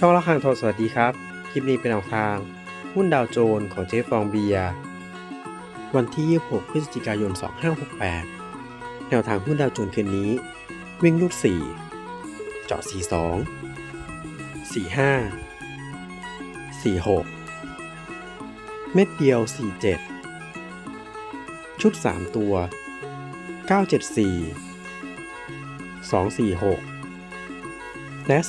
ช่องละครังทองสวัสดีครับ คลิปนี้เป็นแนวทาง หุ้นดาวโจนส์ของเจ๊ฟองเบียร์วันที่ 26 พฤศจิกายน 2568 แนวทางหุ้นดาวโจนส์คืนนี้ วิ่งรูด4เจาะ 42 45 46 เม็ดเดียว 47 ชุด 3 ตัว 974 246 และ 345